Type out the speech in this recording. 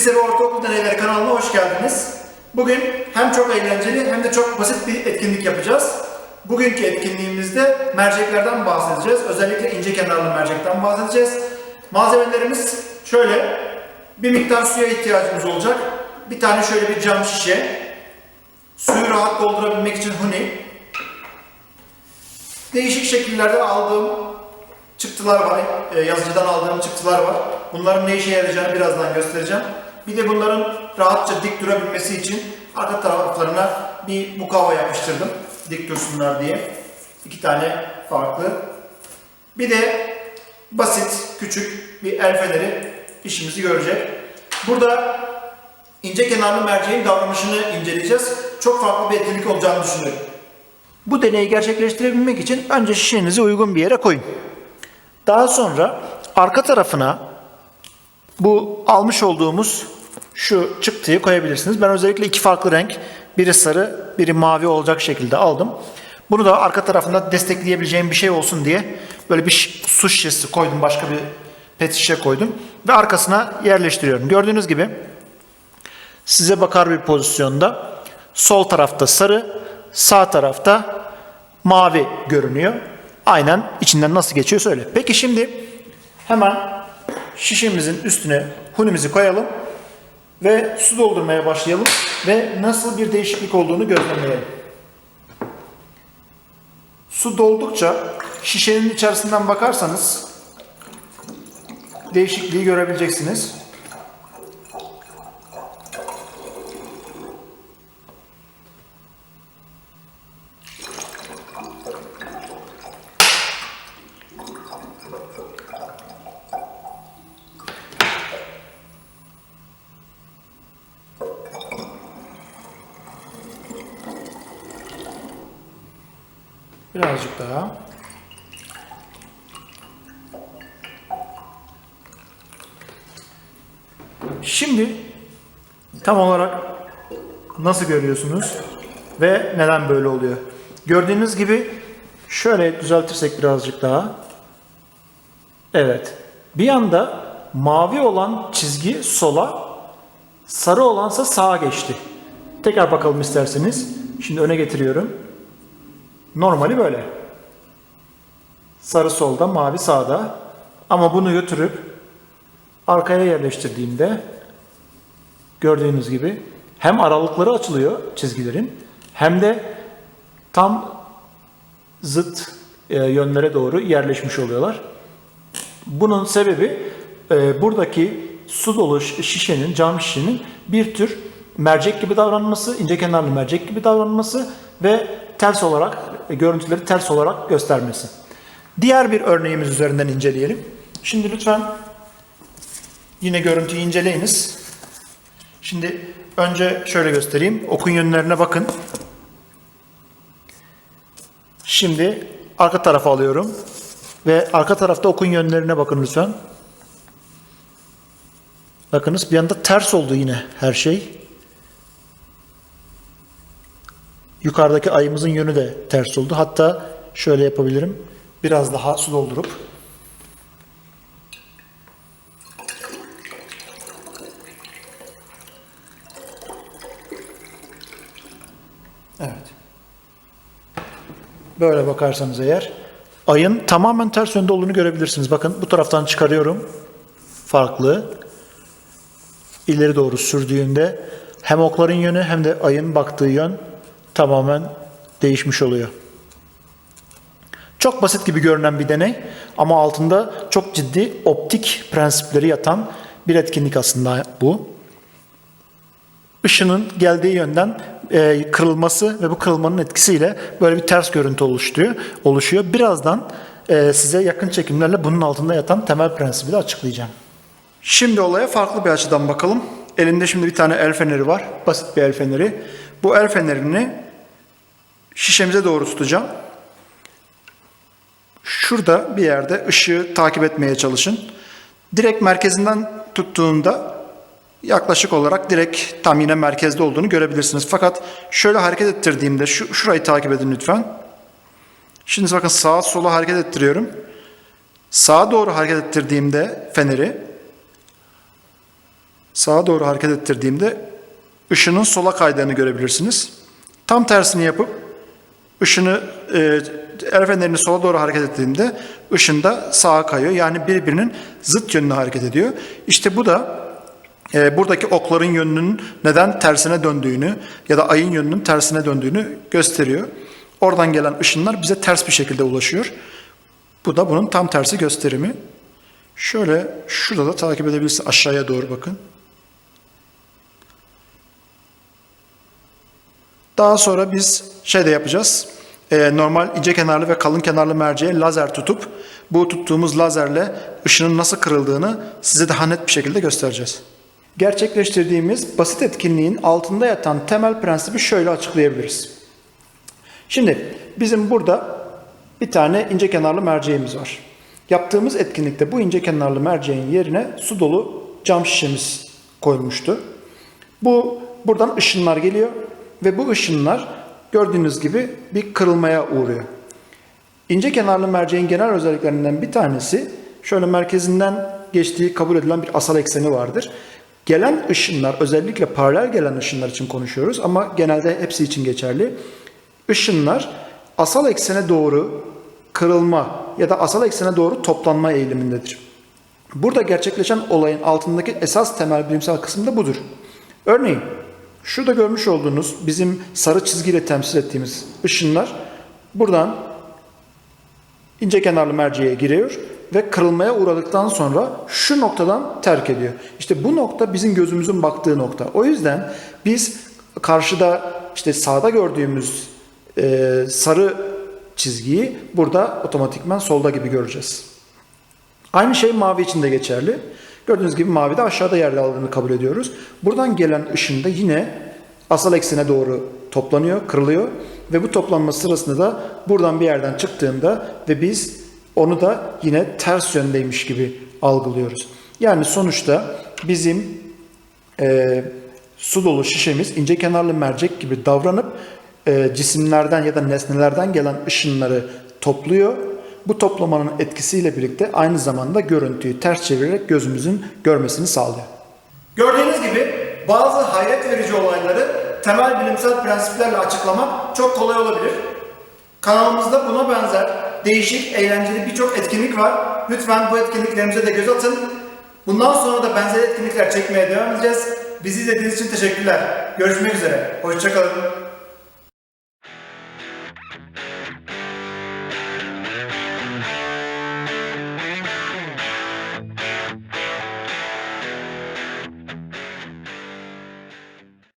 Lise ve Ortaokul Deneyleri kanalına hoş geldiniz. Bugün hem çok eğlenceli hem de çok basit bir etkinlik yapacağız. Bugünkü etkinliğimizde merceklerden bahsedeceğiz. Özellikle ince kenarlı mercekten bahsedeceğiz. Malzemelerimiz şöyle. Bir miktar suya ihtiyacımız olacak. Bir tane şöyle bir cam şişe. Suyu rahat doldurabilmek için huni. Değişik şekillerde aldığım çıktılar var. e, Yazıcıdan aldığım çıktılar var. Bunların ne işe yarayacağını birazdan göstereceğim. Bir de bunların rahatça dik durabilmesi için arka taraflarına bir mukavva yapıştırdım. Dik dursunlar diye. İki tane farklı. Bir de basit, küçük bir el feneri işimizi görecek. Burada ince kenarlı merceğin davranışını inceleyeceğiz. Çok farklı bir etkinlik olacağını düşünüyorum. Bu deneyi gerçekleştirebilmek için önce şişenizi uygun bir yere koyun. Daha sonra arka tarafına bu almış olduğumuz şu çıktıyı koyabilirsiniz. Ben özellikle iki farklı renk, biri sarı, biri mavi olacak şekilde aldım. Bunu da arka tarafında destekleyebileceğim bir şey olsun diye böyle bir su şişesi koydum, başka bir pet şişe koydum ve arkasına yerleştiriyorum. Gördüğünüz gibi size bakar bir pozisyonda sol tarafta sarı, sağ tarafta mavi görünüyor. Aynen içinden nasıl geçiyor söyle. Peki şimdi hemen şişemizin üstüne hunimizi koyalım ve su doldurmaya başlayalım ve nasıl bir değişiklik olduğunu gözlemleyelim. Su doldukça şişenin içerisinden bakarsanız değişikliği görebileceksiniz. Birazcık daha. Şimdi tam olarak nasıl görüyorsunuz ve neden böyle oluyor? Gördüğünüz gibi şöyle düzeltirsek birazcık daha. Evet. Bir anda mavi olan çizgi sola, sarı olansa sağa geçti. Tekrar bakalım isterseniz. Şimdi öne getiriyorum. Normali böyle. Sarı solda, mavi sağda. Ama bunu götürüp arkaya yerleştirdiğimde gördüğünüz gibi hem aralıkları açılıyor çizgilerin hem de tam zıt e, yönlere doğru yerleşmiş oluyorlar. Bunun sebebi e, buradaki su dolu şi- şişenin, cam şişenin bir tür mercek gibi davranması, ince kenarlı mercek gibi davranması ve ters olarak, görüntüleri ters olarak göstermesi. Diğer bir örneğimiz üzerinden inceleyelim. Şimdi lütfen yine görüntüyü inceleyiniz. Şimdi önce şöyle göstereyim. Okun yönlerine bakın. Şimdi arka tarafa alıyorum. Ve arka tarafta okun yönlerine bakın lütfen. Bakınız bir anda ters oldu yine her şey. Yukarıdaki ayımızın yönü de ters oldu. Hatta şöyle yapabilirim. Biraz daha su doldurup. Evet. Böyle bakarsanız eğer ayın tamamen ters yönde olduğunu görebilirsiniz. Bakın bu taraftan çıkarıyorum. Farklı. İleri doğru sürdüğünde hem okların yönü hem de ayın baktığı yön tamamen değişmiş oluyor. Çok basit gibi görünen bir deney ama altında çok ciddi optik prensipleri yatan bir etkinlik aslında bu. Işının geldiği yönden e, kırılması ve bu kırılmanın etkisiyle böyle bir ters görüntü oluşturuyor, oluşuyor. Birazdan e, size yakın çekimlerle bunun altında yatan temel prensibi de açıklayacağım. Şimdi olaya farklı bir açıdan bakalım. Elinde şimdi bir tane el feneri var. Basit bir el feneri. Bu el fenerini şişemize doğru tutacağım. Şurada bir yerde ışığı takip etmeye çalışın. Direkt merkezinden tuttuğunda yaklaşık olarak direkt tam yine merkezde olduğunu görebilirsiniz. Fakat şöyle hareket ettirdiğimde şu şurayı takip edin lütfen. Şimdi bakın sağa sola hareket ettiriyorum. Sağa doğru hareket ettirdiğimde feneri sağa doğru hareket ettirdiğimde ışının sola kaydığını görebilirsiniz. Tam tersini yapıp ışını e, el sola doğru hareket ettiğimde ışın da sağa kayıyor. Yani birbirinin zıt yönüne hareket ediyor. İşte bu da e, buradaki okların yönünün neden tersine döndüğünü ya da ayın yönünün tersine döndüğünü gösteriyor. Oradan gelen ışınlar bize ters bir şekilde ulaşıyor. Bu da bunun tam tersi gösterimi. Şöyle şurada da takip edebilirsiniz. Aşağıya doğru bakın. Daha sonra biz şey de yapacağız. Ee, normal ince kenarlı ve kalın kenarlı merceğe lazer tutup bu tuttuğumuz lazerle ışının nasıl kırıldığını size daha net bir şekilde göstereceğiz. Gerçekleştirdiğimiz basit etkinliğin altında yatan temel prensibi şöyle açıklayabiliriz. Şimdi bizim burada bir tane ince kenarlı merceğimiz var. Yaptığımız etkinlikte bu ince kenarlı merceğin yerine su dolu cam şişemiz koymuştu. Bu buradan ışınlar geliyor ve bu ışınlar gördüğünüz gibi bir kırılmaya uğruyor. İnce kenarlı merceğin genel özelliklerinden bir tanesi şöyle merkezinden geçtiği kabul edilen bir asal ekseni vardır. Gelen ışınlar özellikle paralel gelen ışınlar için konuşuyoruz ama genelde hepsi için geçerli. Işınlar asal eksene doğru kırılma ya da asal eksene doğru toplanma eğilimindedir. Burada gerçekleşen olayın altındaki esas temel bilimsel kısım da budur. Örneğin şurada görmüş olduğunuz bizim sarı çizgiyle temsil ettiğimiz ışınlar buradan ince kenarlı merceğe giriyor ve kırılmaya uğradıktan sonra şu noktadan terk ediyor. İşte bu nokta bizim gözümüzün baktığı nokta. O yüzden biz karşıda işte sağda gördüğümüz e, sarı çizgiyi burada otomatikman solda gibi göreceğiz. Aynı şey mavi için de geçerli. Gördüğünüz gibi mavi de aşağıda yer aldığını kabul ediyoruz. Buradan gelen ışın da yine asal eksene doğru toplanıyor, kırılıyor ve bu toplanma sırasında da buradan bir yerden çıktığında ve biz onu da yine ters yöndeymiş gibi algılıyoruz. Yani sonuçta bizim e, su dolu şişemiz ince kenarlı mercek gibi davranıp e, cisimlerden ya da nesnelerden gelen ışınları topluyor. Bu toplamanın etkisiyle birlikte aynı zamanda görüntüyü ters çevirerek gözümüzün görmesini sağlıyor. Gördüğünüz gibi bazı hayret verici olayları temel bilimsel prensiplerle açıklamak çok kolay olabilir. Kanalımızda buna benzer değişik, eğlenceli birçok etkinlik var. Lütfen bu etkinliklerimize de göz atın. Bundan sonra da benzer etkinlikler çekmeye devam edeceğiz. Bizi izlediğiniz için teşekkürler. Görüşmek üzere. Hoşçakalın.